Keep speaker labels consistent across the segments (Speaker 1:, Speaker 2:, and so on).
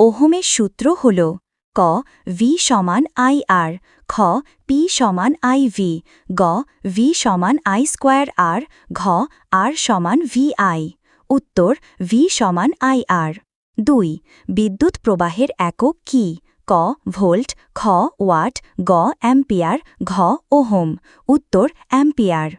Speaker 1: ওহমের সূত্র হল ক ভি সমান আই আর খ পি সমান আই ভি গ ভি সমান আই স্কোয়ার আর ঘ আর সমান ভি আই উত্তর ভি সমান আই আর দুই, বিদ্যুৎ প্রবাহের একক কি? ক, ভোল্ট, খ, ওয়াট, গ, অ্যাম্পিয়ার, ঘ, ওহম, উত্তর, অ্যাম্পিয়ার।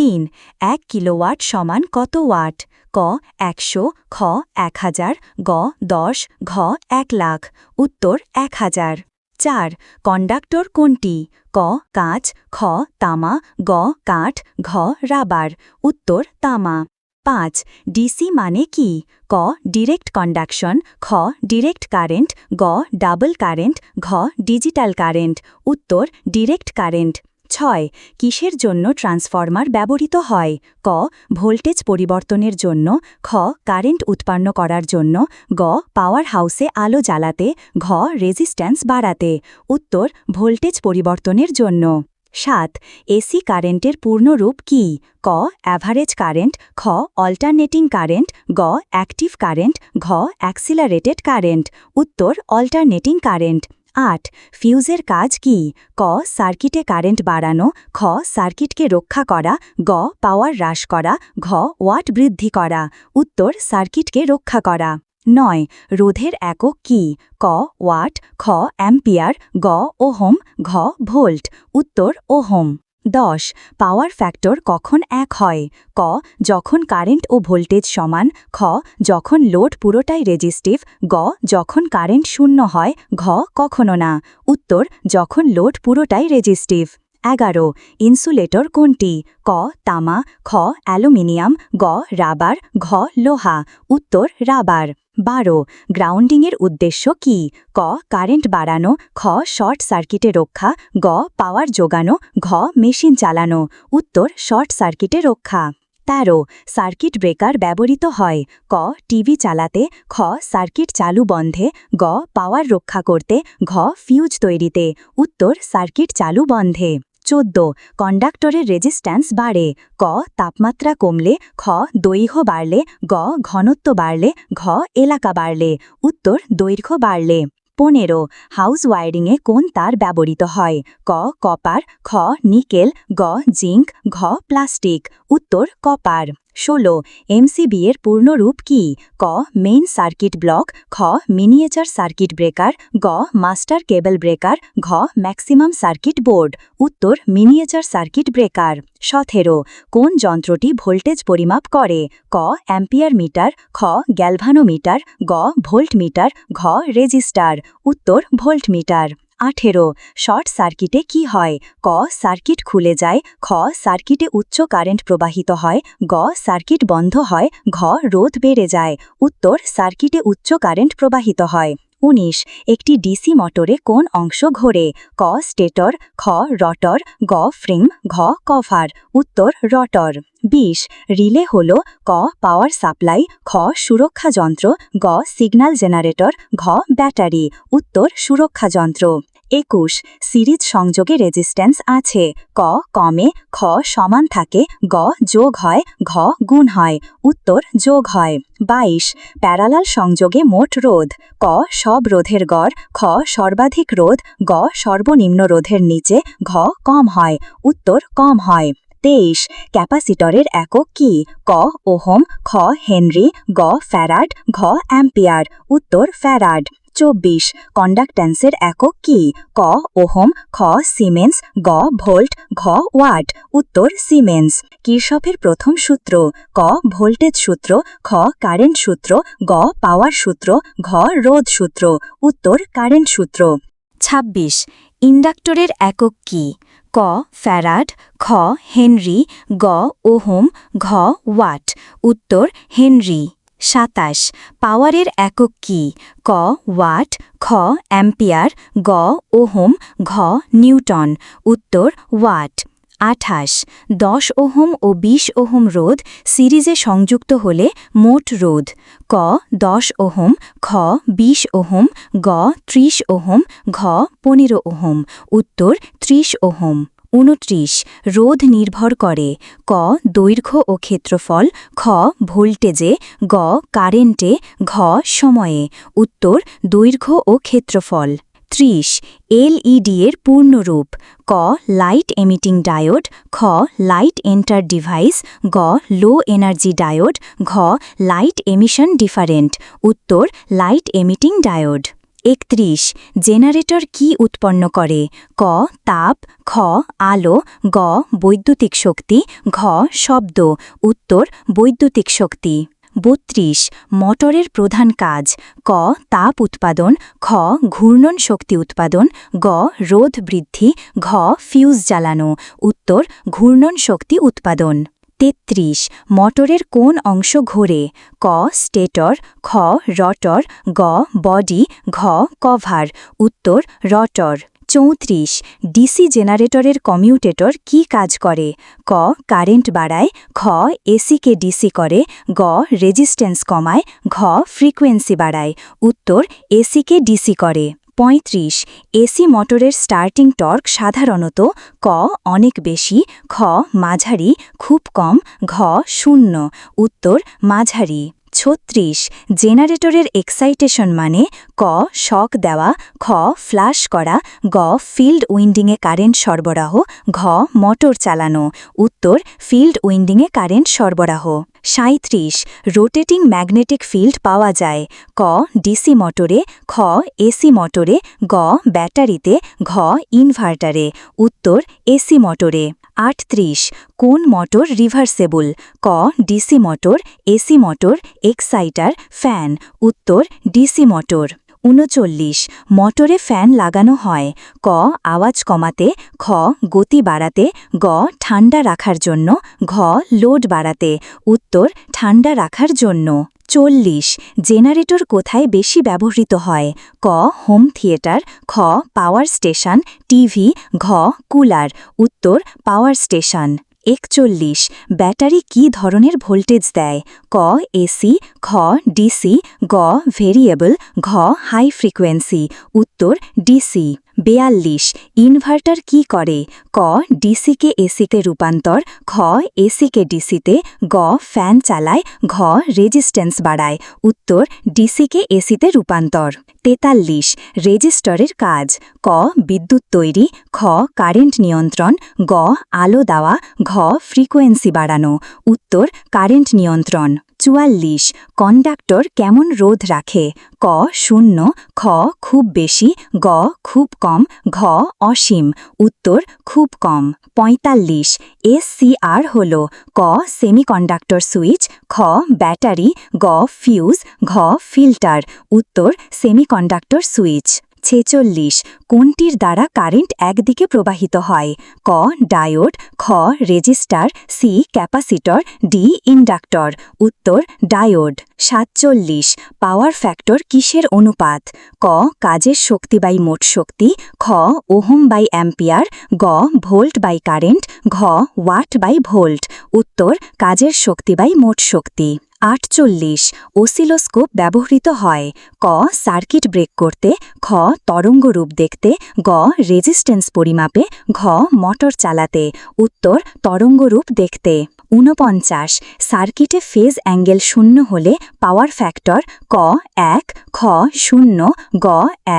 Speaker 1: তিন, এক কিলোওয়াট সমান কত ওয়াট? ক, একশো, খ, এক হাজার, গ, দশ, ঘ, এক লাখ। উত্তর, এক হাজার। চার, কন্ডাক্টর কোনটি? ক, কাঁচ, খ, তামা, গ, কাঠ, ঘ, রাবার। উত্তর, তামা। পাঁচ, ডিসি মানে কি? ক, ডিরেক্ট কন্ডাকশন, খ, ডিরেক্ট কারেন্ট, গ, ডাবল কারেন্ট, ঘ, ডিজিটাল কারেন্ট। উত্তর, ডিরেক্ট কারেন্ট। ছয়, কিসের জন্য ট্রান্সফরমার ব্যবহৃত হয়? ক, ভোল্টেজ পরিবর্তনের জন্য। খ, কারেন্ট উৎপন্ন করার জন্য। গ, পাওয়ার হাউসে আলো জ্বালাতে। ঘ, রেজিস্ট্যান্স বাড়াতে। উত্তর, ভোল্টেজ পরিবর্তনের জন্য। সাত, এসি কারেন্টের পূর্ণরূপ কি? ক, অ্যাভারেজ কারেন্ট। খ, অল্টারনেটিং কারেন্ট। গ, অ্যাক্টিভ কারেন্ট। ঘ, অ্যাক্সিলারেটেড কারেন্ট। উত্তর, অল্টারনেটিং কারেন্ট। আট, ফিউজের কাজ কি? ক, সার্কিটে কারেন্ট বাড়ানো, খ, সার্কিটকে রক্ষা করা, গ, পাওয়ার হ্রাস করা, ঘ, ওয়াট বৃদ্ধি করা। উত্তর, সার্কিটকে রক্ষা করা। নয়, রোধের একক কি? ক, ওয়াট, খ, অ্যাম্পিয়ার, গ, ওহম, ঘ, ভোল্ট। উত্তর, ওহম। দশ পাওয়ার ফ্যাক্টর কখন এক হয়? ক, যখন কারেন্ট ও ভোল্টেজ সমান, খ, যখন লোড পুরোটাই রেজিস্টিভ গ, যখন কারেন্ট শূন্য হয়, ঘ, কখনো না। উত্তর, যখন লোড পুরোটাই রেজিস্টিভ এগারো ইনসুলেটর কোনটি? ক, তামা, খ, অ্যালুমিনিয়াম, গ, রাবার, ঘ, লোহা। উত্তর, রাবার। বারো, গ্রাউন্ডিংয়ের উদ্দেশ্য কি? ক, কারেন্ট বাড়ানো, খ, শর্ট সার্কিটে রক্ষা, গ, পাওয়ার যোগানো, ঘ, মেশিন চালানো। উত্তর, শর্ট সার্কিটে রক্ষা। তেরো, সার্কিট ব্রেকার ব্যবহৃত হয়, ক, টিভি চালাতে, খ, সার্কিট চালু বন্ধে, গ, পাওয়ার রক্ষা করতে, ঘ, ফিউজ তৈরিতে। উত্তর, সার্কিট চালু বন্ধে। চোদ্দ। কন্ডাক্টরের রেজিস্ট্যান্স বাড়ে। ক, তাপমাত্রা কমলে, খ, দৈর্ঘ্য বাড়লে, গ, ঘনত্ব বাড়লে, ঘ, এলাকা বাড়লে। উত্তর, দৈর্ঘ্য বাড়লে। পনেরো, হাউস ওয়ারিংয়ে কোন তার ব্যবহৃত হয়? ক, কপার, খ, নিকেল, গ, জিঙ্ক, ঘ, প্লাস্টিক। উত্তর, কপার। ষোলো, এমসিবি এর পূর্ণরূপ কি? ক, মেইন সার্কিট ব্লক, খ, মিনিয়েচার সার্কিট ব্রেকার, গ, মাস্টার কেবল ব্রেকার, ঘ, ম্যাক্সিমাম সার্কিট বোর্ড, উত্তর, মিনিয়েচার সার্কিট ব্রেকার। সতেরো, কোন যন্ত্রটি ভোল্টেজ পরিমাপ করে? ক, অ্যাম্পিয়ার মিটার, খ, গ্যালভানোমিটার, গ ভোল্ট মিটার ঘ, রেজিস্টার, উত্তর ভোল্ট মিটার আঠেরো, শর্ট সার্কিটে কি হয়? ক, সার্কিট খুলে যায়, খ, সার্কিটে উচ্চ কারেন্ট প্রবাহিত হয়, গ, সার্কিট বন্ধ হয়, ঘ, রোধ বেড়ে যায়, উত্তর, সার্কিটে উচ্চ কারেন্ট প্রবাহিত হয়। উনিশ, একটি ডিসি মোটরে কোন অংশ ঘোরে? ক, স্টেটর, খ, রটর, গ, ফ্রেম, ঘ, কভার, উত্তর, রটর। বিশ, রিলে হল, ক, পাওয়ার সাপ্লাই, খ, সুরক্ষা যন্ত্র, গ, সিগন্যাল জেনারেটর, ঘ, ব্যাটারি, উত্তর, সুরক্ষা যন্ত্র। একুশ, সিরিজ সংযোগে রেজিস্ট্যান্স আছে। ক, কমে, খ সমান থাকে, গ যোগ হয়, ঘ গুণ হয়, উত্তর যোগ হয়। বাইশ প্যারালাল সংযোগে মোট রোধ, ক সব রোধের গড়, খ সর্বাধিক রোধ, গ সর্বনিম্ন রোধের নিচে, ঘ কম হয়, উত্তর কম হয়। তেইশ, ক্যাপাসিটরের একক কি? ক ওহম, খ হেনরি, গ ফ্যারাড, ঘ অ্যাম্পিয়ার, উত্তর ফ্যারাড। চব্বিশ। কন্ডাক্ট্যান্সের একক কি? ক, ওহম, খ সিমেন্স গ ভোল্ট ঘ, ওয়াট। উত্তর সিমেন্স কিরশফের প্রথম সূত্র, ক ভোল্টেজ সূত্র, খ কারেন্ট সূত্র, গ পাওয়ার সূত্র, ঘ, রোধ সূত্র। উত্তর কারেন্ট সূত্র। ২৬ ইন্ডাক্টরের একক কি? ক, ফ্যারাড, খ, হেনরি, গ, ওহম, ঘ, ওয়াট। উত্তর, হেনরি। সাতাশ, পাওয়ারের একক কি? ক, ওয়াট, খ, অ্যাম্পিয়ার, গ, ওহম, ঘ, নিউটন। উত্তর, ওয়াট। আঠাশ, দশ ওহম ও ২০ ওহম রোধ সিরিজে সংযুক্ত হলে মোট রোধ। ক, দশ ওহম, খ ২০ ওহম, গ, ত্রিশ ওহম, ঘ, পনেরো ওহম। উত্তর, ত্রিশ ওহম। উনত্রিশ, রোধ নির্ভর করে। ক, দৈর্ঘ্য ও ক্ষেত্রফল। খ, ভোল্টেজে। গ, কারেন্টে। ঘ, সময়ে। উত্তর, দৈর্ঘ্য ও ক্ষেত্রফল। ত্রিশ এলইডি এর পূর্ণরূপ। ক, লাইট এমিটিং ডায়োড। খ, লাইট এন্টার ডিভাইস। গ, লো এনার্জি ডায়োড। ঘ, লাইট এমিশন ডিফারেন্ট। উত্তর, লাইট এমিটিং ডায়োড। একত্রিশ। জেনারেটর কি উৎপন্ন করে? ক, তাপ, খ, আলো, গ, বৈদ্যুতিক শক্তি, ঘ, শব্দ। উত্তর, বৈদ্যুতিক শক্তি। বত্রিশ, মটরের প্রধান কাজ। ক, তাপ উৎপাদন। খ, ঘূর্ণন শক্তি উৎপাদন। গ, রোধ বৃদ্ধি। ঘ, ফিউজ জ্বালানো। উত্তর, ঘূর্ণন শক্তি উৎপাদন। তেত্রিশ, মটরের কোন অংশ ঘোরে? ক, স্টেটর, খ, রটর, গ, বডি, ঘ, কভার। উত্তর, রটর। চৌত্রিশ, ডিসি জেনারেটরের কমিউটেটর কি কাজ করে? ক, কারেন্ট বাড়ায়। খ, এসিকে ডিসি করে। গ, রেজিস্ট্যান্স কমায়। ঘ, ফ্রিকোয়েন্সি বাড়ায়। উত্তর, এসিকে ডিসি করে। পঁয়ত্রিশ এসি মোটরের স্টার্টিং টর্ক সাধারণত ক অনেক বেশি, খ মাঝারি, খুব কম, ঘ শূন্য, উত্তর মাঝারি। ছত্রিশ। জেনারেটরের এক্সাইটেশন মানে ক, শক দেওয়া, খ, ফ্লাশ করা, গ, ফিল্ড উইন্ডিংয়ে কারেন্ট সরবরাহ, ঘ, মোটর চালানো। উত্তর, ফিল্ড উইন্ডিংয়ে কারেন্ট সরবরাহ। সাঁত্রিশ রোটেটিং ম্যাগনেটিক ফিল্ড পাওয়া যায়। ক, ডিসি মোটরে, খ, এসি মোটরে, গ, ব্যাটারিতে, ঘ, ইনভার্টারে। উত্তর, এসি মোটরে। আটত্রিশ, কোন মোটর রিভার্সেবল? ক, DC motor, AC motor, exciter, fan. উত্তর, ডিসি মোটর। উনচল্লিশ, মোটরে ফ্যান লাগানো হয়। ক, আওয়াজ কমাতে, খ, গতি বাড়াতে, গ, ঠান্ডা রাখার জন্য, ঘ, লোড বাড়াতে। উত্তর, ঠান্ডা রাখার জন্য। চল্লিশ, জেনারেটর কোথায় বেশি ব্যবহৃত হয়? ক, হোম থিয়েটার, খ, পাওয়ার স্টেশন, টিভি, ঘ, কুলার। উত্তর, পাওয়ার স্টেশন। একচল্লিশ, ব্যাটারি কি ধরনের ভোল্টেজ দেয়? ক, এসি খ ডিসি, গ, ভেরিয়েবল, ঘ, হাই ফ্রিকোয়েন্সি। উত্তর, ডিসি। বেয়াল্লিশ, ইনভার্টার কি করে? ক, ডিসিকে এসিতে রূপান্তর খ এসিকে ডিসিতে, গ, ফ্যান চালায়, ঘ, রেজিস্ট্যান্স বাড়ায়। উত্তর, ডিসিকে এসিতে রূপান্তর। তেতাল্লিশ, রেজিস্টরের কাজ। ক, বিদ্যুৎ তৈরি, খ, কারেন্ট নিয়ন্ত্রণ, গ, আলো দেওয়া, ঘ, ফ্রিকোয়েন্সি বাড়ানো। উত্তর, কারেন্ট নিয়ন্ত্রণ। চুয়াল্লিশ কন্ডাক্টর কেমন রোধ রাখে? ক, শূন্য, খ, খুব বেশি, গ, খুব কম, ঘ, অসীম। উত্তর, খুব কম, পঁয়তাল্লিশ, এসসিআর হল। ক সেমিকন্ডাক্টর সুইচ খ, ব্যাটারি, গ ফিউজ ঘ ফিল্টার উত্তর সেমিকন্ডাক্টর সুইচ ছেচল্লিশ, কোনটির দ্বারা কারেন্ট একদিকে প্রবাহিত হয়? ক, ডায়োড, খ, resistor, C, capacitor, D, inductor. উত্তর, ডায়োড। সাতচল্লিশ, পাওয়ার ফ্যাক্টর কিসের অনুপাত? ক, কাজের শক্তি বাই মোট শক্তি। খ, ওহম বাই অ্যাম্পিয়ার। গ, ভোল্ট বাই কারেন্ট। ঘ, ওয়াট বাই ভোল্ট। উত্তর, কাজের শক্তি বাই মোট শক্তি। আটচল্লিশ ওসিলোস্কোপ ব্যবহৃত হয়। ক, সার্কিট ব্রেক করতে, খ তরঙ্গরূপ দেখতে, গ, রেজিস্ট্যান্স পরিমাপে, ঘ, মটর চালাতে। উত্তর তরঙ্গরূপ দেখতে। ঊনপঞ্চাশ, সার্কিটে ফেজ অ্যাঙ্গেল শূন্য হলে পাওয়ার ফ্যাক্টর ক, এক, খ, শূন্য, গ,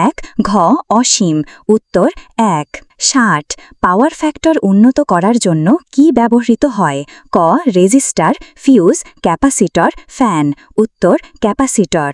Speaker 1: এক, ঘ, অসীম, উত্তর, এক। ষাট, পাওয়ার ফ্যাক্টর উন্নত করার জন্য কি ব্যবহৃত হয়? ক, রেজিস্টার, ফিউজ, ক্যাপাসিটর, ফ্যান, উত্তর, ক্যাপাসিটর।